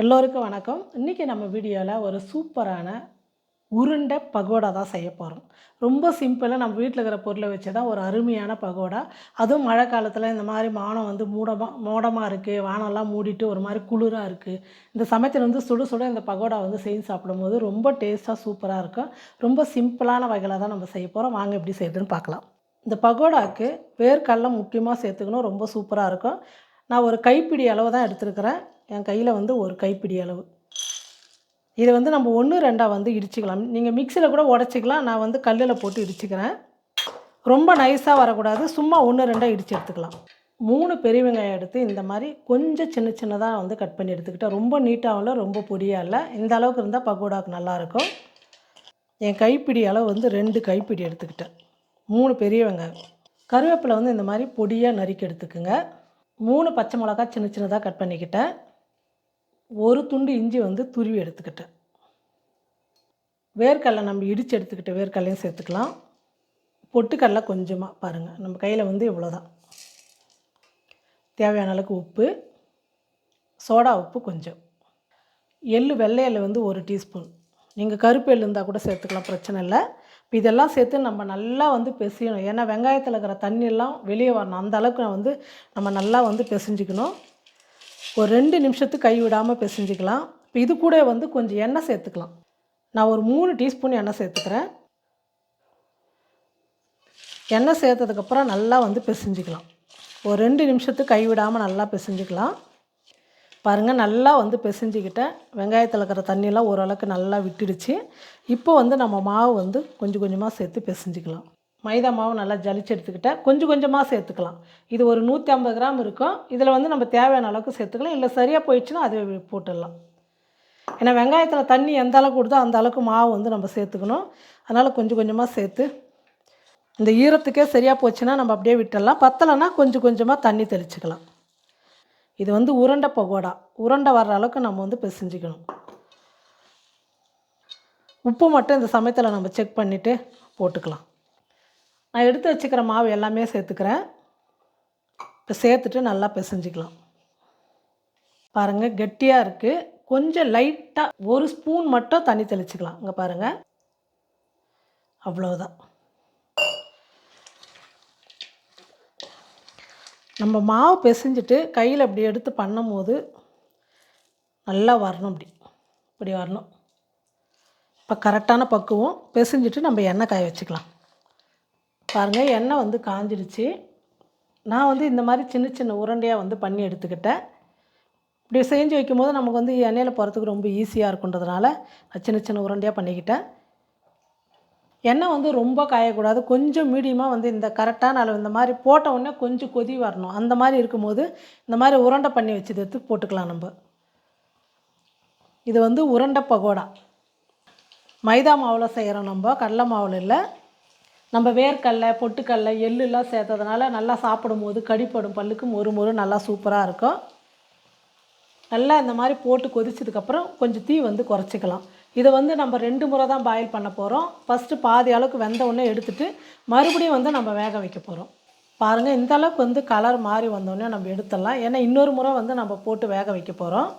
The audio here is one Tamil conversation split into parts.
எல்லோருக்கும் வணக்கம். இன்றைக்கி நம்ம வீடியோவில் ஒரு சூப்பரான உருண்டை பகோடா தான் செய்ய போகிறோம் ரொம்ப சிம்பிளாக நம்ம வீட்டில் இருக்கிற பொருளை வச்சு தான் ஒரு அருமையான பகோடா. அதுவும் மழை காலத்தில் இந்த மாதிரி வானம் வந்து மூடமாக மோடமாக இருக்குது வானம்லாம் மூடிட்டு ஒரு மாதிரி குளிராக இருக்குது இந்த சமயத்தில் வந்து சுடு சுட இந்த பகோடா வந்து செஞ்சு சாப்பிடும்போது ரொம்ப டேஸ்ட்டாக சூப்பராக இருக்கும். ரொம்ப சிம்பிளான வகையில் தான் நம்ம செய்ய போகிறோம் வாங்க எப்படி செய்யுதுன்னு பார்க்கலாம். இந்த பகோடாவுக்கு வேர்க்கடலை முக்கியமாக சேர்த்துக்கணும். ரொம்ப சூப்பராக இருக்கும். நான் ஒரு கைப்பிடி அளவு தான் எடுத்துருக்கிறேன். என் கையில் வந்து ஒரு கைப்பிடி அளவு. இதை வந்து நம்ம ஒன்று ரெண்டாக வந்து இடிச்சுக்கலாம். நீங்கள் மிக்சியில் கூட உடச்சிக்கலாம். நான் வந்து கல்லில் போட்டு இடிச்சுக்கிறேன். ரொம்ப நைஸாக வரக்கூடாது. சும்மா ஒன்று ரெண்டாக இடித்து எடுத்துக்கலாம். மூணு பெரிய வெங்காயம் எடுத்து இந்த மாதிரி கொஞ்சம் சின்ன சின்னதாக வந்து கட் பண்ணி எடுத்துக்கிட்டேன். ரொம்ப நீட்டாகவும் இல்லை ரொம்ப பொடியாக இல்லை. இந்த அளவுக்கு இருந்தால் பக்கோடாவுக்கு நல்லாயிருக்கும் என் கைப்பிடி அளவு வந்து ரெண்டு கைப்பிடி எடுத்துக்கிட்டேன். மூணு பெரிய வெங்காயம். கருவேப்பிலை வந்து இந்த மாதிரி பொடியாக நறுக்கி எடுத்துக்குங்க. மூணு பச்சை மிளகா சின்ன சின்னதாக கட் பண்ணிக்கிட்டேன். ஒரு துண்டு இஞ்சி வந்து துருவி எடுத்துக்கிட்டேன் வேர்க்கடலை நம்ம இடித்து எடுத்துக்கிட்ட வேர்க்கடலையும் சேர்த்துக்கலாம். பொட்டுக்கடலை கொஞ்சமாக பாருங்கள் நம்ம கையில் வந்து இவ்வளோதான் தேவையான அளவுக்கு உப்பு சோடா உப்பு கொஞ்சம். எள்ளு வெள்ளை எள்ளு வந்து ஒரு டீஸ்பூன். நீங்கள் கருப்பு எள்ளு இருந்தால் கூட சேர்த்துக்கலாம் பிரச்சனை இல்லை. இப்போ இதெல்லாம் சேர்த்து நம்ம நல்லா வந்து பெசியணும். ஏன்னா வெங்காயத்தில் இருக்கிற தண்ணியெல்லாம் வெளியே வரணும். அந்த அளவுக்கு வந்து நம்ம நல்லா வந்து பிசைஞ்சிக்கணும். ஒரு ரெண்டு நிமிஷத்துக்கு கை விடாமல் பிசைஞ்சிக்கலாம். இப்போ இது கூட வந்து கொஞ்சம் எண்ணெய் சேர்த்துக்கலாம். நான் ஒரு மூணு டீஸ்பூன் எண்ணெய் சேர்த்துக்கிறேன். எண்ணெய் சேர்த்ததுக்கப்புறம் நல்லா வந்து பிசைஞ்சிக்கலாம். ஒரு ரெண்டு நிமிஷத்துக்கு கை விடாமல் நல்லா பிசைஞ்சிக்கலாம். பாருங்கள் நல்லா வந்து பிசைஞ்சிக்கிட்டேன். வெங்காயத்தில் இருக்கிற தண்ணியெல்லாம் ஓரளவுக்கு நல்லா விட்டுடுச்சு. இப்போ வந்து நம்ம மாவு வந்து கொஞ்சம் கொஞ்சமாக சேர்த்து பிசைஞ்சிக்கலாம். மைதா மாவு நல்லா ஜலிச்சு எடுத்துக்கிட்டேன் கொஞ்சம் கொஞ்சமாக சேர்த்துக்கலாம். இது ஒரு நூற்றி ஐம்பது கிராம் இருக்கும். இதில் வந்து நம்ம தேவையான அளவுக்கு சேர்த்துக்கலாம். இல்லை சரியாக போயிடுச்சுன்னா அதை போட்டுடலாம். ஏன்னா வெங்காயத்தில் தண்ணி எந்த அளவுக்கு கொடுத்தோ அந்த அளவுக்கு மாவு வந்து நம்ம சேர்த்துக்கணும். அதனால் கொஞ்சம் கொஞ்சமாக சேர்த்து இந்த ஈரத்துக்கே சரியாக போச்சுன்னா நம்ம அப்படியே விட்டுடலாம். பத்தலைன்னா கொஞ்சம் கொஞ்சமாக தண்ணி தெளிச்சுக்கலாம். இது வந்து உருண்டை பகோடா. உருண்டை வர்ற அளவுக்கு நம்ம வந்து பிசைஞ்சிக்கணும். உப்பு மட்டும் இந்த சமயத்தில் நம்ம செக் பண்ணிவிட்டு போட்டுக்கலாம். நான் எடுத்து வச்சுக்கிற மாவு எல்லாமே சேர்த்துக்கிறேன். இப்போ சேர்த்துட்டு நல்லா பிசைஞ்சிக்கலாம். பாருங்கள் கெட்டியாக இருக்குது கொஞ்சம் லைட்டாக ஒரு ஸ்பூன் மட்டும் தண்ணி தெளிச்சிக்கலாம். இங்கே பாருங்கள் அவ்வளோதான் நம்ம மாவு பிசைஞ்சிட்டு கையில் அப்படி எடுத்து பண்ணும்போது நல்லா வரணும் அப்படி இப்படி வரணும். இப்போ கரெக்டான பக்குவம். பிசைஞ்சிட்டு நம்ம எண்ணெய் காய வச்சுக்கலாம். பாருங்கள் எண்ணெய் வந்து காஞ்சிடுச்சு. நான் வந்து இந்த மாதிரி சின்ன சின்ன உருண்டையாக வந்து பண்ணி எடுத்துக்கிட்டேன். இப்படி செஞ்சு வைக்கும்போது நமக்கு வந்து எண்ணெயில் போகிறதுக்கு ரொம்ப ஈஸியாக இருக்குன்றதுனால நான் சின்ன சின்ன உருண்டையாக பண்ணிக்கிட்டேன். எண்ணெய் வந்து ரொம்ப காயக்கூடாது. கொஞ்சம் மீடியமாக வந்து இந்த கரெக்டான அளவு இந்த மாதிரி போட்ட உடனே கொஞ்சம் கொதி வரணும். அந்த மாதிரி இருக்கும்போது இந்த மாதிரி உருண்டை பண்ணி வச்சது எடுத்து போட்டுக்கலாம் நம்ம. இது வந்து உருண்டை பகோடா. மைதா மாவில் செய்கிறோம் நம்ம. கடலை மாவில் இல்லை. நம்ம வேர்க்கடலை பொட்டுக்கடலை எள்ளுலாம் சேர்த்ததுனால நல்லா சாப்பிடும்போது கடிப்படும் பல்லுக்கு மொறு மொறு நல்லா சூப்பராக இருக்கும். நல்லா இந்த மாதிரி போட்டு கொதிச்சதுக்கப்புறம் கொஞ்சம் தீ வந்து குறைச்சிக்கலாம். இதை வந்து நம்ம ரெண்டு முறை தான் பாயில் பண்ண போகிறோம் ஃபஸ்ட்டு பாதி அளவுக்கு வெந்த உடனே எடுத்துகிட்டு மறுபடியும் வந்து நம்ம வேக வைக்க போகிறோம் பாருங்கள் இந்த அளவுக்கு வந்து கலர் மாறி வந்தோடனே நம்ம எடுத்துடலாம். ஏன்னா இன்னொரு முறை வந்து நம்ம போட்டு வேக வைக்க போகிறோம்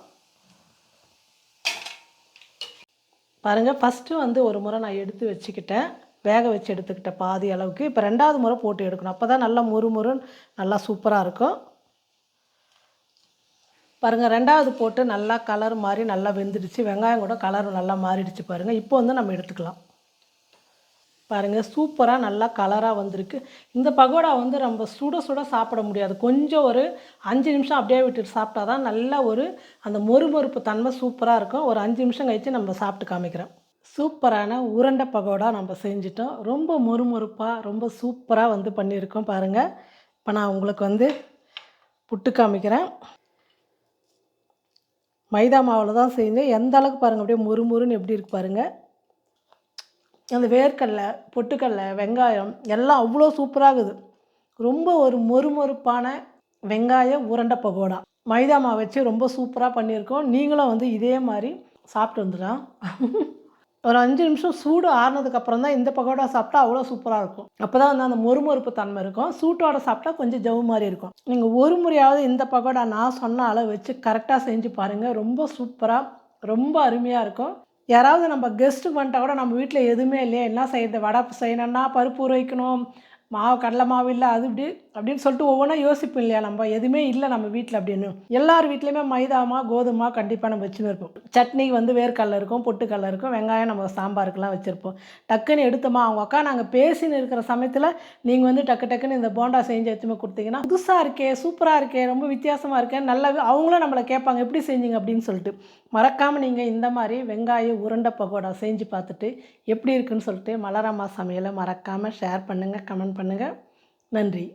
பாருங்கள் ஃபஸ்ட்டு வந்து ஒரு முறை நான் எடுத்து வச்சுக்கிட்டேன். வேக வச்சு எடுத்துக்கிட்டேன் பாதி அளவுக்கு. இப்போ ரெண்டாவது முறை போட்டு எடுக்கணும். அப்போ தான் நல்லா மொறு மொறுன்னு நல்லா சூப்பராக இருக்கும். பாருங்கள் ரெண்டாவது போட்டு நல்லா கலர் மாதிரி நல்லா வெந்துடுச்சு. வெங்காயம் கூட கலர் நல்லா மாறிடுச்சு பாருங்கள் இப்போ வந்து நம்ம எடுத்துக்கலாம். பாருங்கள் சூப்பராக நல்லா கலராக வந்திருக்கு. இந்த பகோடா வந்து நம்ம சுட சுட சாப்பிட முடியாது. கொஞ்சம் ஒரு அஞ்சு நிமிஷம் அப்படியே விட்டுட்டு சாப்பிட்டா தான் நல்ல ஒரு அந்த மொறுமொறுப்பு தன்மை சூப்பராக இருக்கும். ஒரு அஞ்சு நிமிஷம் கழித்து நம்ம சாப்பிட்டு காமிக்கிறோம் சூப்பரான உருண்டை பகோடா நம்ம செஞ்சிட்டோம். ரொம்ப மொறுமொறுப்பாக ரொம்ப சூப்பராக வந்து பண்ணியிருக்கோம் பாருங்கள் இப்போ நான் உங்களுக்கு வந்து புட்டு காமிக்கிறேன். மைதா மாவில் தான் செஞ்சேன் எந்த அளவுக்கு பாருங்கள் அப்படியே முறுமுறுன்னு எப்படி இருக்கு பாருங்கள் அந்த வேர்க்கடலை பொட்டுக்கடலை வெங்காயம் எல்லாம் அவ்வளோ சூப்பராகுது ரொம்ப ஒரு மொறுமொறுப்பான வெங்காய உருண்டை பகோடா. மைதா மாவு வச்சு ரொம்ப சூப்பராக பண்ணியிருக்கோம். நீங்களும் வந்து இதே மாதிரி சாப்பிட்டு வந்துடலாம். ஒரு அஞ்சு நிமிஷம் சூடு ஆறுனதுக்கப்புறம் தான் இந்த பக்கோடா சாப்பிட்டா அவ்வளோ சூப்பராக இருக்கும். அப்போ தான் வந்து அந்த மொறுமொறுப்பு தன்மை இருக்கும். சூட்டோட சாப்பிட்டா கொஞ்சம் ஜவு மாதிரி இருக்கும். நீங்கள் ஒரு முறையாவது இந்த பக்கோடா நான் சொன்ன அளவு வச்சு கரெக்டாக செஞ்சு பாருங்கள் ரொம்ப சூப்பராக ரொம்ப அருமையாக இருக்கும். யாராவது நம்ம கெஸ்ட்டுக்கு வந்துட்டா கூட நம்ம வீட்டில் எதுவுமே இல்லையா. என்ன செய்யறது? வடை செய்யணும்னா பருப்பு ஊற வைக்கணும். மாவு கடலை மாவு இல்லை அது இப்படி அப்படின்னு சொல்லிட்டு ஒவ்வொன்றா யோசிப்போம் இல்லையா? நம்ம எதுவுமே இல்லை நம்ம வீட்டில் அப்படின்னு. எல்லார் வீட்லேயுமே மைதாமா கோதுமா கண்டிப்பாக நம்ம வச்சுன்னு இருப்போம். சட்னி வந்து வேர்க்கடல இருக்கும் பொட்டுக்கடல இருக்கும் வெங்காயம் நம்ம சாம்பாருக்கெல்லாம் வச்சுருப்போம். டக்குன்னு எடுத்தோமா அவங்க அக்கா நாங்கள் பேசின்னு இருக்கிற சமயத்தில் நீங்கள் வந்து டக்கு டக்குன்னு இந்த போண்டா செஞ்சு வச்சுமே கொடுத்தீங்கன்னா புதுசாக இருக்கே சூப்பராக இருக்கே ரொம்ப வித்தியாசமாக இருக்கே நல்லா அவங்களும் நம்மளை கேட்பாங்க எப்படி செஞ்சீங்க அப்படின்னு சொல்லிட்டு. மறக்காமல் நீங்கள் இந்த மாதிரி வெங்காய உருண்டை பகோடா செஞ்சு பார்த்துட்டு எப்படி இருக்குன்னு சொல்லிட்டு மலரம்மா சமையலை மறக்காமல் ஷேர் பண்ணுங்கள் கமெண்ட் பண்ணுங்கள் நன்றி.